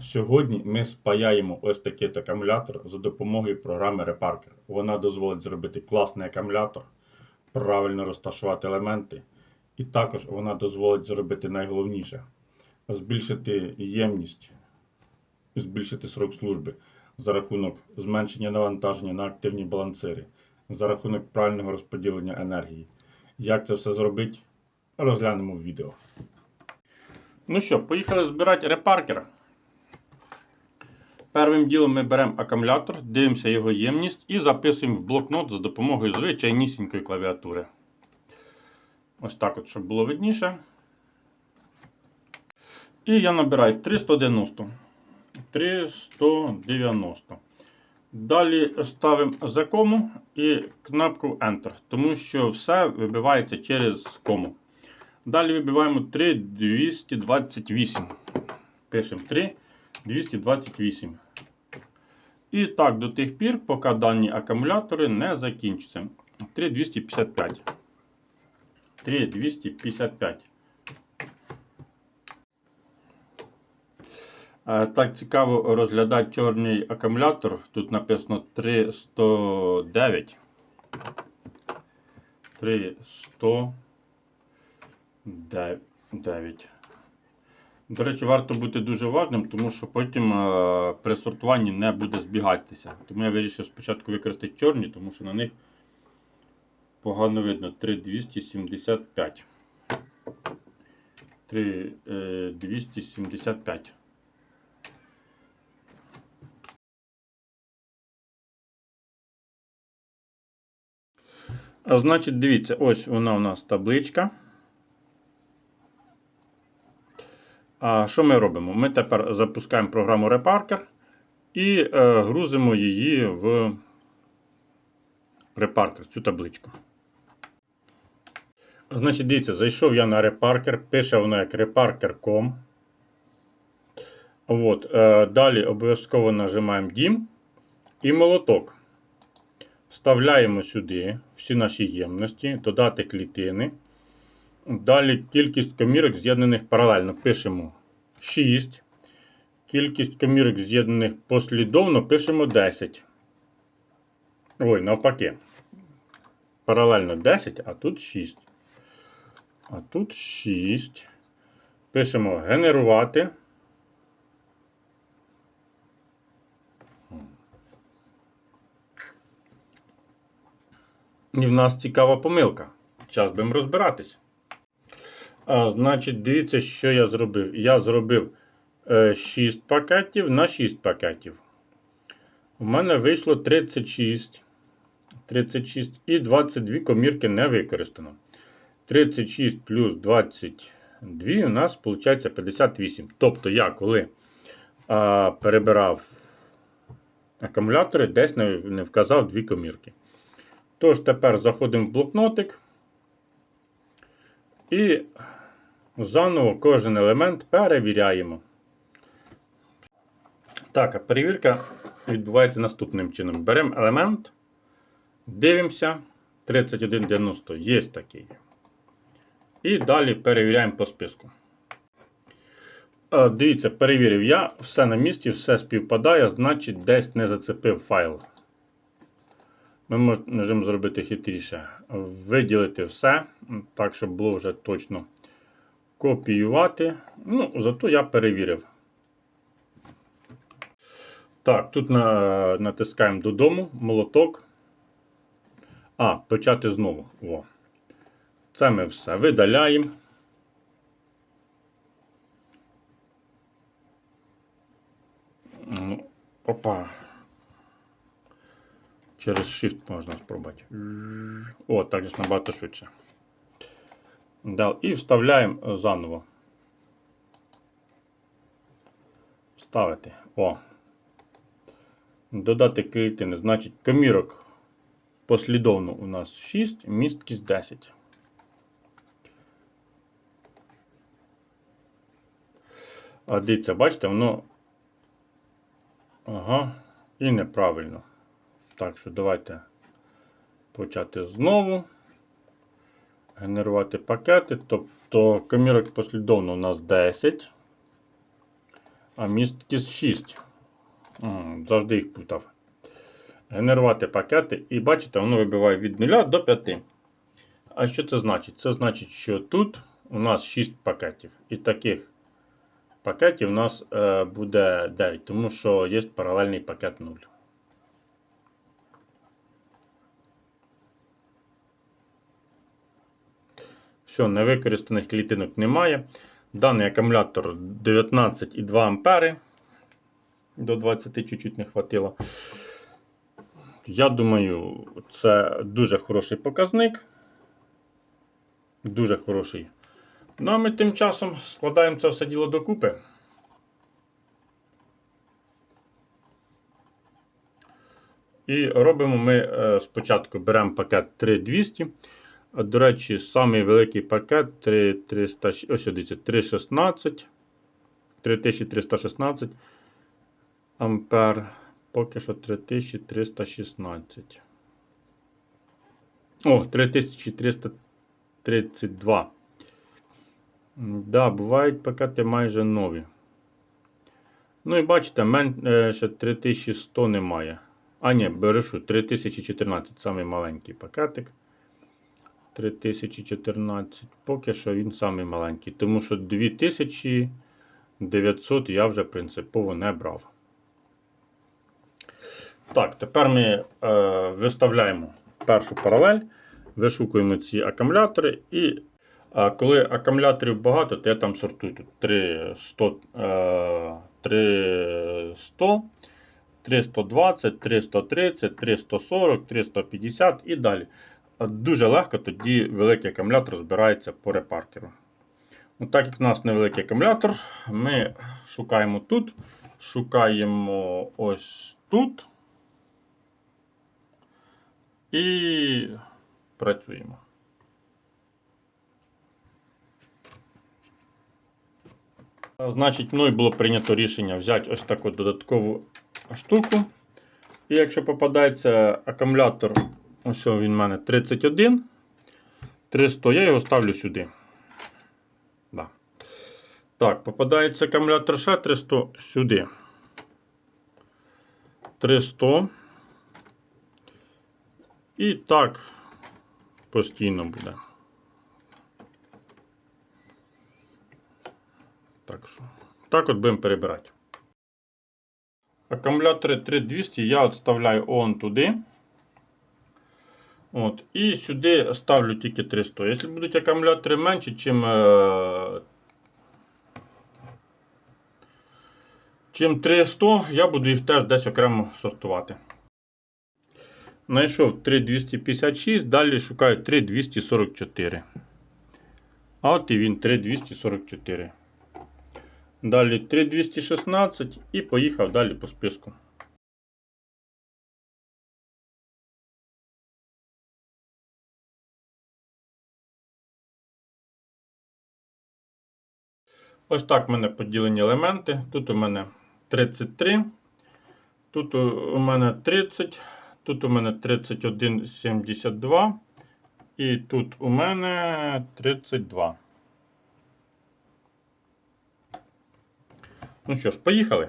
Сьогодні ми спаяємо ось такий от акумулятор за допомогою програми Reparker. Вона дозволить зробити класний акумулятор, правильно розташувати елементи, і також вона дозволить зробити найголовніше збільшити ємність, збільшити срок служби за рахунок зменшення навантаження на активні балансири, за рахунок правильного розподілення енергії. Як це все зробити, розглянемо в відео. Ну що, поїхали збирати репаркер. Первим ділом ми беремо акумулятор, дивимося його ємність і записуємо в блокнот за допомогою звичайнісінької клавіатури. Ось так от, щоб було видніше. І я набираю 390. 390. Далі ставимо за кому і кнопку Enter, тому що все вибивається через кому. Далі вибиваємо 3228. Пишемо 3228. І так до тих пір, поки дані акумулятори не закінчаться. 3255. 3255. Е, Так цікаво розглядати чорний акумулятор. Тут написано 309. 309. До речі, варто бути дуже уважним, тому що потім е, при сортуванні не буде збігатися. Тому я вирішив спочатку використати чорні, тому що на них погано видно 3275. 3275. А значить, дивіться, ось вона у нас табличка. А що ми робимо? Ми тепер запускаємо програму Reparker і е, грузимо її в Reparker, цю табличку. Значить, дивіться, зайшов я на Reparker, пише воно як reparker.com. От, е, далі обов'язково нажимаємо Дім і молоток. Вставляємо сюди всі наші ємності, додати клітини. Далі кількість комірок з'єднаних паралельно. Пишемо 6. Кількість комірок з'єднаних послідовно пишемо 10. Ой, навпаки. Паралельно 10, а тут 6. А тут 6. Пишемо генерувати. І в нас цікава помилка. Час будемо розбиратись. А, Значить, дивіться, що я зробив. Я зробив е, 6 пакетів на 6 пакетів. У мене вийшло 36. 36 і 22 комірки не використано. 36 плюс 22 у нас виходить 58. Тобто я коли а, перебирав акумулятори, десь не, не вказав дві комірки. Тож, тепер заходимо в блокнотик. І заново кожен елемент перевіряємо. Так, перевірка відбувається наступним чином. Беремо елемент, дивимося. 3190 є такий. І далі перевіряємо по списку. Дивіться, перевірив я, все на місці, все співпадає, значить, десь не зацепив файл. Ми можемо зробити хитріше. Виділити все, так, щоб було вже точно копіювати. Ну, зато я перевірив. Так, тут на, натискаємо додому, молоток. А, почати знову. О. Це ми все видаляємо. Ну, Опа. Через Shift можна спробувати. О, так же набагато швидше. Да, І вставляємо заново. Вставити. О. Додати клітини. Значить, комірок послідовно у нас 6, місткість 10. А дивіться, бачите, воно. Ага, і неправильно. Так що давайте почати знову. Генерувати пакети. Тобто комірок послідовно у нас 10. А місткість 6. Завжди їх путав. Генерувати пакети. І бачите, воно вибиває від 0 до 5. А що це значить? Це значить, що тут у нас 6 пакетів. І таких пакетів у нас е, буде 9, тому що є паралельний пакет 0. Все, невикористаних клітинок немає. Даний акумулятор 19,2 ампери. До 20 чуть-чуть не хватило. Я думаю, це дуже хороший показник. Дуже хороший. Ну а ми тим часом складаємо це все діло докупи. І робимо ми е, спочатку беремо пакет 3200. До речі, самий великий пакет 3300, ось 316, 3316 ампер. Поки що 3316. О, 3332. М, Да, бувають пакети майже нові. Ну і бачите, менше 3100 немає. А, ні, берешу 3014, самий маленький пакетик. 3014. Поки що він самий маленький. Тому що 2900 я вже принципово не брав. Так, тепер ми е, виставляємо першу паралель, вишукуємо ці акумулятори. І е, коли акумуляторів багато, то я там сортую тут 300, е, 300, 320, 330, 340, 350 і далі. Дуже легко тоді великий акумулятор збирається по репаркеру. Ну, так як у нас невеликий акумулятор, ми шукаємо тут, шукаємо ось тут. І працюємо. Значить, мною було прийнято рішення взяти ось таку додаткову штуку. І якщо попадається акумулятор, ось він в мене 31, 300, я його ставлю сюди. Да. Так, попадається акумулятор ще 300 сюди. 300. І так постійно буде. Так що, так от будемо перебирати. Акумулятори 3200 я відставляю он туди. От, І сюди ставлю тільки 300. Якщо будуть акумулятори менші, чим, е, чим 300, я буду їх теж десь окремо сортувати. Знайшов 3256, далі шукаю 3244. А от і він 3244. Далі 3216 і поїхав далі по списку. Ось так в мене поділені елементи. Тут у мене 33, тут у мене 30. Тут у мене 31,72. І тут у мене 32. Ну що ж, поїхали.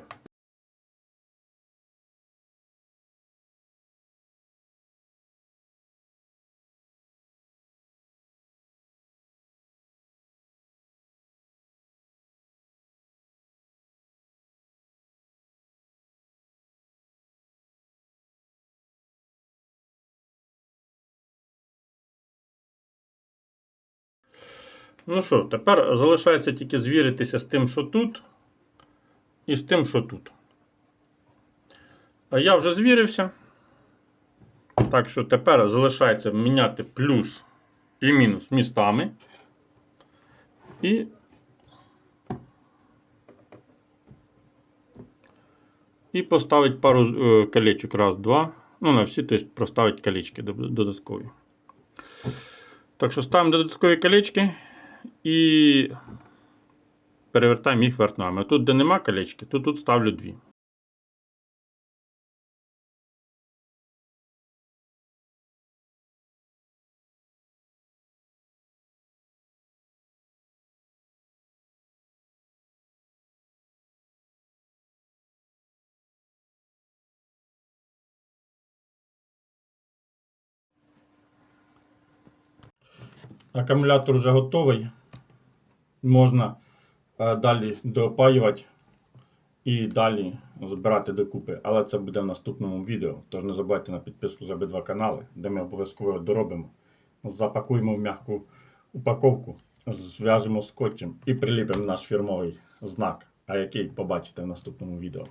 Ну що, тепер залишається тільки звіритися з тим, що тут, і з тим, що тут. А я вже звірився. Так що тепер залишається міняти плюс і мінус містами. І І поставити пару е, колечок. Раз, два. Ну, на всі, тобто проставити колечки додаткові. Так що ставимо додаткові колечки і перевертаємо їх вертнами. Тут, де нема колечки, то тут ставлю дві. Акумулятор вже готовий. Можна е, далі доопаювати і далі збирати докупи. Але це буде в наступному відео. Тож не забувайте на підписку за обидва канали, де ми обов'язково доробимо. Запакуємо в м'яку упаковку, зв'яжемо скотчем і приліпимо наш фірмовий знак, а який побачите в наступному відео.